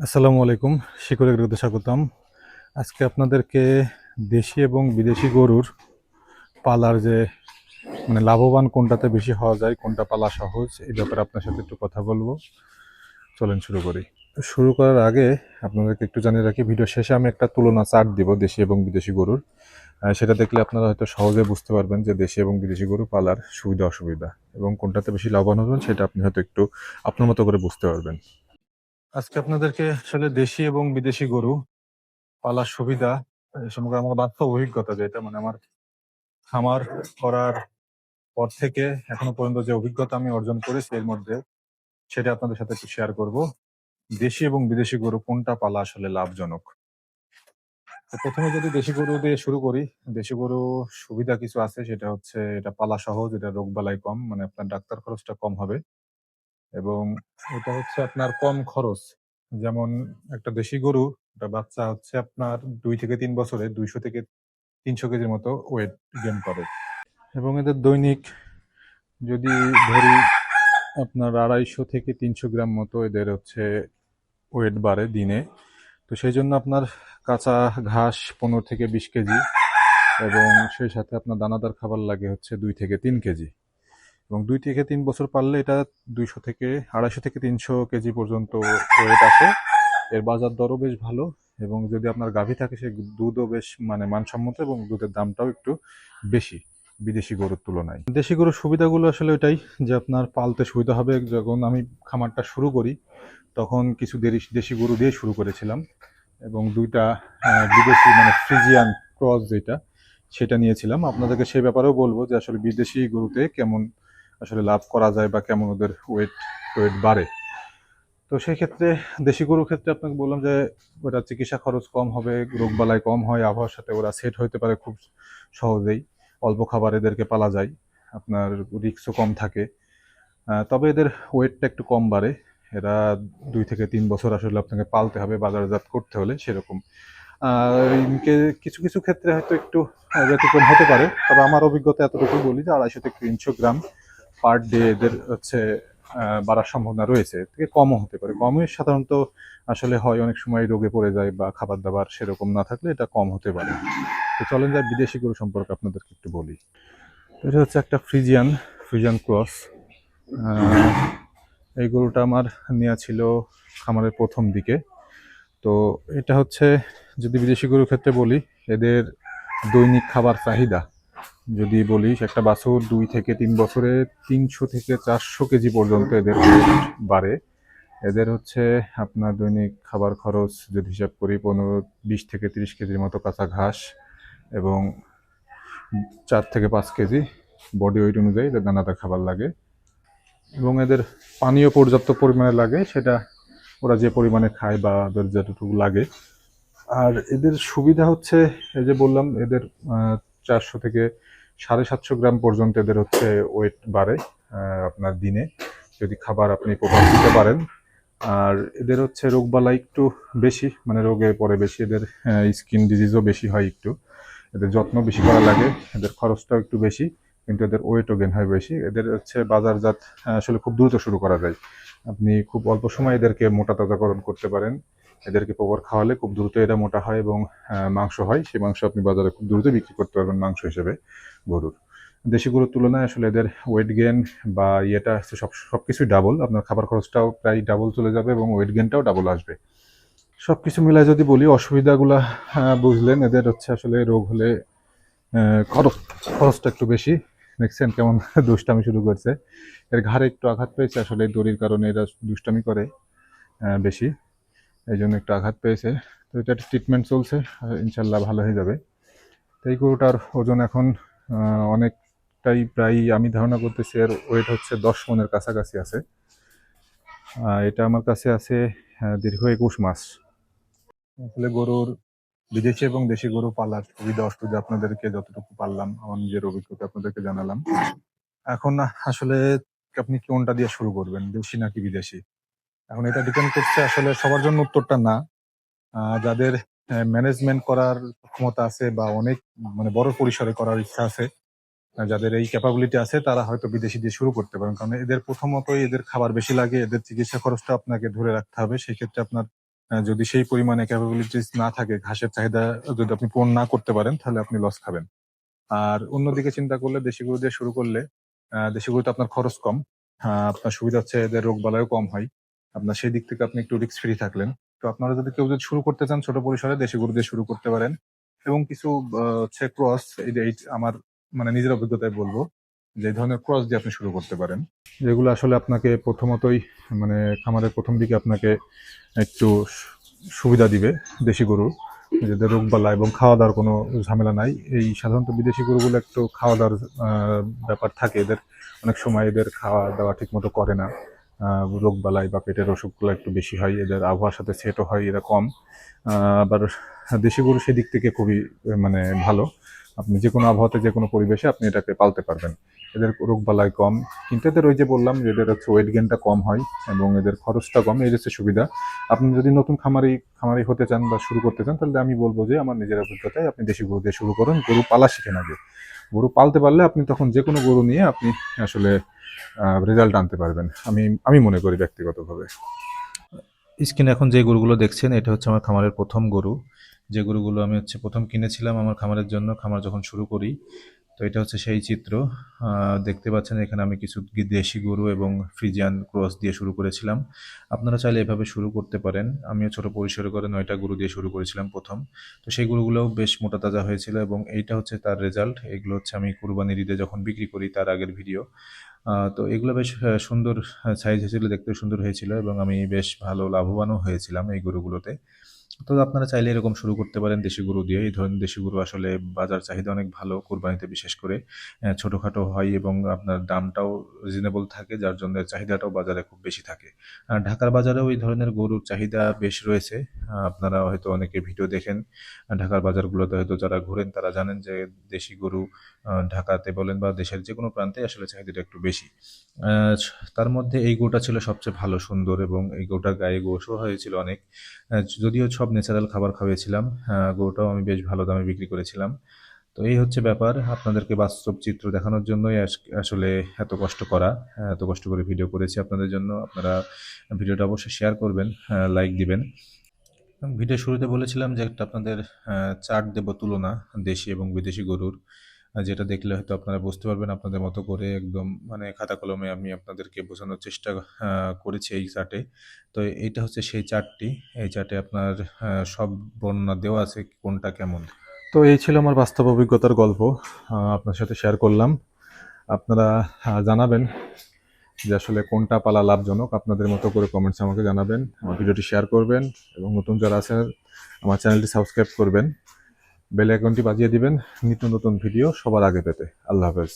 আসসালামু আলাইকুম শিকড় এগ্রোতে স্বাগতম। আজকে আপনাদেরকে দেশি এবং বিদেশি গরুর পালার যে মানে লাভবান কোনটাতে বেশি হওয়া যায়, কোনটা পালা সহজ, এই ব্যাপারে আপনার সাথে একটু কথা বলব। চলেন শুরু করি। শুরু করার আগে আপনাদেরকে একটু জানিয়ে রাখি ভিডিও শেষে আমি একটা তুলনা চার্ট দিব দেশি এবং বিদেশি গরুর। সেটা দেখলে আপনারা হয়তো সহজে বুঝতে পারবেন যে দেশি এবং বিদেশি গরু পালার সুবিধা, অসুবিধা, এবং কোনটাতে বেশি লাভবান হবেন সেটা আপনি হয়তো একটু আপনার মতো করে বুঝতে পারবেন। আজকে আপনাদেরকে আসলে দেশি এবং বিদেশি গরু পালার সুবিধা সম্পর্কে আমার বাস্তব অভিজ্ঞতা যেটা মানে আমার, খামার করার পর থেকে এখনও পর্যন্ত যে অভিজ্ঞতা আমি অর্জন করেছি এর মধ্যে, সেটা আপনাদের সাথে একটু শেয়ার করব। দেশি এবং বিদেশি গরু কোনটা পালা আসলে লাভজনক? প্রথমে যদি দেশি গরু দিয়ে শুরু করি, দেশি গরু সুবিধা কিছু আছে, সেটা হচ্ছে এটা পালা সহজ, এটা রোগ বালাই কম মানে আপনার ডাক্তার খরচটা কম হবে। এবং এটা হচ্ছে আপনার কম খরচ। যেমন একটা দেশি গরু, একটা বাচ্চা হচ্ছে আপনার দুই থেকে তিন বছরে দুইশো থেকে তিনশো কেজির মতো ওয়েট গেইন করে। এবং এদের দৈনিক যদি ধরি আপনার আড়াইশো থেকে তিনশো গ্রাম মতো এদের হচ্ছে ওয়েট বাড়ে দিনে। তো সেই জন্য আপনার কাঁচা ঘাস পনেরো থেকে বিশ কেজি এবং সেই সাথে আপনার দানাদার খাবার লাগে হচ্ছে দুই থেকে তিন কেজি। এবং দুই থেকে তিন বছর পারলে এটা দুইশো থেকে আড়াইশো থেকে তিনশো কেজি পর্যন্ত ওয়েট আসে। এর বাজার দরও বেশ ভালো এবং যদি আপনার গাভী থাকে, সে দুধও বেশ মানে মানসম্মত এবং দুধের দামটাও একটু বেশি বিদেশি গরুর তুলনায়। দেশি গরুর সুবিধাগুলো আসলে ওইটাই যে আপনার পালতে সুবিধা হবে। যখন আমি খামারটা শুরু করি, তখন কিছু দেশি গরু দিয়ে শুরু করেছিলাম এবং দুইটা বিদেশি মানে ফ্রিজিয়ান ক্রস যেটা, সেটা নিয়েছিলাম। আপনাদেরকে সেই ব্যাপারেও বলব যে আসলে বিদেশি গরুতে কেমন আসলে লাভ করা যায় বা কেমন ওদের ওয়েট ওয়েট বাড়ে। তো সেই ক্ষেত্রে দেশি গরুর ক্ষেত্রে আপনাকে বললাম যে ওটা চিকিৎসা খরচ কম হবে, রোগবালাই কম হয়, আবহাওয়ার সাথে ওরা সেট হতে পারে খুব সহজেই। অল্প খাবার এদেরকে পালা যায়, আপনার রিক্সও কম থাকে। তবে এদের ওয়েটটা একটু কম বাড়ে। এরা দুই থেকে তিন বছর আসলে আপনাকে পালতে হবে, বাজারজাত করতে হলে সেরকম। আর কিছু কিছু ক্ষেত্রে হয়তো একটু ব্যতিক্রম হতে পারে, তবে আমার অভিজ্ঞতা এতটুকু বলি যে আড়াইশো থেকে তিনশো গ্রাম পার ডে এদের হচ্ছে বাড়ার সম্ভাবনা রয়েছে। থেকে কমও হতে পারে। কমই সাধারণত আসলে হয় অনেক সময় রোগে পড়ে যায় বা খাবার দাবার সেরকম না থাকলে এটা কম হতে পারে। তো চলেন যাই বিদেশি গরু সম্পর্কে আপনাদেরকে একটু বলি। এটা হচ্ছে একটা ফ্রিজিয়ান ফ্রিজিয়ান ক্রস এই গরুটা আমার নেওয়া ছিল খামারের প্রথম দিকে। তো এটা হচ্ছে, যদি বিদেশি গরুর ক্ষেত্রে বলি, এদের দৈনিক খাবার চাহিদা। যদি বলি একটা বাছুর দুই থেকে তিন বছরে তিনশো থেকে চারশো কেজি পর্যন্ত এদের বাড়ে। এদের হচ্ছে আপনার দৈনিক খাবার খরচ যদি হিসাব করি, পনেরো, বিশ থেকে তিরিশ কেজির মতো কাঁচা ঘাস এবং চার থেকে পাঁচ কেজি বডি ওয়েট অনুযায়ী এদের দানাদার খাবার লাগে এবং এদের পানীয় পর্যাপ্ত পরিমাণে লাগে, সেটা ওরা যে পরিমাণে খায় বা ওদের যতটুকু লাগে। আর এদের সুবিধা হচ্ছে, এই যে বললাম, এদের চারশো থেকে সাড়ে সাতশো গ্রাম পর্যন্ত এদের হচ্ছে ওয়েট বাড়ে আপনার দিনে। যদি খাবার আপনি প্রভাব দিতে পারেন। আর এদের হচ্ছে রোগবালাই একটু বেশি মানে রোগে পড়ে বেশি, এদের স্কিন ডিজিজও বেশি হয় একটু। এদের যত্ন বেশি করা লাগে, এদের খরচটাও একটু বেশি, কিন্তু এদের ওয়েটও গেন হয় বেশি। এদের হচ্ছে বাজারজাত আসলে খুব দ্রুত শুরু করা যায়। আপনি খুব অল্প সময় এদেরকে মোটা তাজাকরণ করতে পারেন। এদেরকে প্রবর খাওয়ালে খুব দ্রুত এরা মোটা হয় এবং মাংস হয়। সেই মাংস আপনি বাজারে খুব দ্রুত বিক্রি করতে পারবেন মাংস হিসেবে গরুর। দেশি গরুর তুলনায় আসলে এদের ওয়েট গেন বা ইয়েটা সব সব কিছুই ডাবল আপনার খাবার খরচটাও প্রায় ডাবল চলে যাবে এবং ওয়েট গেনটাও ডাবল আসবে। সব কিছু মিলায় যদি বলি, অসুবিধাগুলা বুঝলেন, এদের হচ্ছে আসলে রোগ হলে খরচ, খরচটা একটু বেশি। দেখছেন কেমন দুষ্টামি শুরু করছে। এর ঘাড়ে একটু আঘাত পেয়েছে আসলে দড়ির কারণে, এরা দুষ্টামি করে বেশি। এই জন্য একটু আঘাত পেয়েছে। তো এটা ট্রিটমেন্ট চলছে ইনশাল্লাহ ভালো হয়ে যাবে। তো এই গরুটার ওজন এখন অনেকটাই প্রায় আমি ধারণা করতেছি এর ওয়েট হচ্ছে দশ মনের কাছাকাছি আছে। এটা আমার কাছে আছে দীর্ঘ একুশ মাস। আসলে গরুর বিদেশি এবং দেশি গরু পালার খুবই সুবিধা অসুবিধা আপনাদেরকে যতটুকু পারলাম, আমার নিজের অভিজ্ঞতা আপনাদেরকে জানালাম। এখন আসলে আপনি কোনটা দিয়ে শুরু করবেন, দেশি নাকি বিদেশি? এখন এটা ডিপেন্ড করছে আসলে সবার জন্য উত্তরটা না। যাদের ম্যানেজমেন্ট করার ক্ষমতা আছে বা অনেক মানে বড় পরিসরে করার ইচ্ছা আছে যাদের এই ক্যাপাবিলিটি আছে, তারা হয়তো বিদেশি দিয়ে শুরু করতে পারেন। কারণ এদের প্রথমতই এদের খাবার বেশি লাগে, এদের চিকিৎসা খরচটা আপনাকে ধরে রাখতে হবে। সেক্ষেত্রে আপনার যদি সেই পরিমাণে ক্যাপাবিলিটিস না থাকে, ঘাসের চাহিদা যদি আপনি পূরণ না করতে পারেন, তাহলে আপনি লস খাবেন। আর অন্যদিকে চিন্তা করলে দেশি গরু দিয়ে শুরু করলে দেশি গরুতে আপনার খরচ কম। আপনার সুবিধা হচ্ছে এদের রোগ বালাইও কম হয়। আপনার সেই দিক থেকে আপনি একটু রিস্ক ফ্রি থাকলেন। তো আপনারা যদি কেউ যদি শুরু করতে চান ছোট পরিসরে, দেশি গরু দিয়ে শুরু করতে পারেন। এবং কিছু হচ্ছে ক্রস এই আমার মানে নিজের অভিজ্ঞতায় বলব, যে ধরনের ক্রস দিয়ে আপনি শুরু করতে পারেন। যেগুলো আসলে আপনাকে প্রথমতই মানে খামারের প্রথম দিকে আপনাকে একটু সুবিধা দিবে দেশি গরুর। যাদের রোগ বালা এবং খাওয়া দাওয়ার কোনো ঝামেলা নাই। এই সাধারণত বিদেশি গরুগুলো একটু খাওয়া দাওয়ার ব্যাপার থাকে। এদের অনেক সময় এদের খাওয়া দাওয়া ঠিক মতো করে না। আহ, রোগ বালাই বা পেটের অসুখগুলো একটু বেশি হয় এদের আবহাওয়ার সাথে সেটও হয় এরা কম। আবার দেশি গরু সেদিক থেকে খুবই মানে ভালো। আপনি যে কোনো আবহাওয়াতে যে কোনো পরিবেশে আপনি এটাকে পালতে পারবেন। এদের রোগ বালাই কম কিন্তু এদের ওই যে বললাম যে এদের হচ্ছে ওয়েট গেনটা কম হয় এবং এদের খরচটা কম এই হচ্ছে সুবিধা। আপনি যদি নতুন খামারি খামারি হতে চান বা শুরু করতে চান তাহলে আমি বলব যে আমার নিজের অভিজ্ঞতায় আপনি দেশি গরু দিয়ে শুরু করুন। গরু পালা শিখেন আগে গরু পালতে পারলে আপনি তখন যে কোনো গরু নিয়ে আপনি আসলে রেজাল্ট আনতে পারবেন। আমি আমি মনে করি ব্যক্তিগতভাবে। স্ক্রিনে এখন যে গরুগুলো দেখছেন, এটা হচ্ছে আমার খামারের প্রথম গরু। যে গরুগুলো আমি হচ্ছে প্রথম কিনেছিলাম আমার খামারের জন্য, খামার যখন শুরু করি তো এটা হচ্ছে সেই চিত্র। দেখতে পাচ্ছেন এখানে আমি কিছু দেশি গরু এবং ফ্রিজিয়ান ক্রস দিয়ে শুরু করেছিলাম। আপনারা চাইলে এভাবে শুরু করতে পারেন। আমিও ছোট পরিসরে করে নয়টা গরু দিয়ে শুরু করেছিলাম প্রথম। তো সেই গরুগুলোও বেশ মোটা তাজা হয়েছিল এবং এইটা হচ্ছে তার রেজাল্ট এগুলো হচ্ছে আমি কুরবানির ঈদে যখন বিক্রি করি তার আগের ভিডিও তো এগুলো বেশ সুন্দর সাইজ হয়েছিল দেখতে সুন্দর হয়েছিল এবং আমি বেশ ভালো, লাভবানও হয়েছিলাম এই গরুগুলোতে। তো আপনারা চাইলে এরকম শুরু করতে পারেন। দেশি গরু দিয়ে। এই ধরনের দেশি গরু আসলে বাজার চাহিদা অনেক ভালো, কোরবানিতে বিশেষ করে। ছোটোখাটো হয় এবং আপনার দামটাও রিজনেবল থাকে, যার জন্য চাহিদাটাও বাজারে খুব বেশি থাকে। ঢাকার বাজারেও এই ধরনের গরুর চাহিদা বেশ রয়েছে। আপনারা হয়তো অনেকে ভিডিও দেখেন। ঢাকার বাজারগুলোতে হয়তো যারা ঘোরেন, তারা জানেন যে দেশি গরু ঢাকাতে বলেন বা দেশের যে কোনো প্রান্তে আসলে চাহিদাটা একটু বেশি। তার মধ্যে এই গরুটা ছিল সবচেয়ে ভালো সুন্দর এবং এই গরুটার গায়ে গোশও হয়েছিল অনেক। যদিও সব ন্যাচারাল খাবার খাওয়াইছিলাম আহ, গরুটাও আমি বেশ ভালো দামে বিক্রি করেছিলাম। তো এই হচ্ছে ব্যাপার আপনাদেরকে বাস্তব চিত্র দেখানোর জন্যই আস- আসলে এত কষ্ট করা এত কষ্ট করে ভিডিও করেছি আপনাদের জন্য। আপনারা ভিডিওটা অবশ্যই শেয়ার করবেন লাইক দিবেন। ভিডিও শুরুতে বলেছিলাম যে একটা আপনাদের চার্ট দেব তুলনা দেশি এবং বিদেশি গরুর। যেটা দেখলে হয়তো আপনারা বুঝতে পারবেন, আপনাদের মতো করে একদম মানে খাতা কলমে আমি আপনাদেরকে বোঝানোর চেষ্টা করেছি এই চার্টে তো এইটা হচ্ছে সেই চার্টটি এই চার্টে আপনার সব বর্ণনা দেওয়া আছে কোনটা কেমন। তো এই ছিল আমার বাস্তব অভিজ্ঞতার গল্প। আপনার সাথে শেয়ার করলাম। আপনারা জানাবেন যে আসলে কোনটা পালা লাভজনক। আপনাদের মতো করে কমেন্টস আমাকে জানাবেন। আমার ভিডিওটি শেয়ার করবেন এবং নতুন যারা আছেন, আমার চ্যানেলটি সাবস্ক্রাইব করবেন। বেল আইকনটি বাজিয়ে দিবেন। নিত্য নতুন ভিডিও সবার আগে পেতে। আল্লাহ হাফেজ।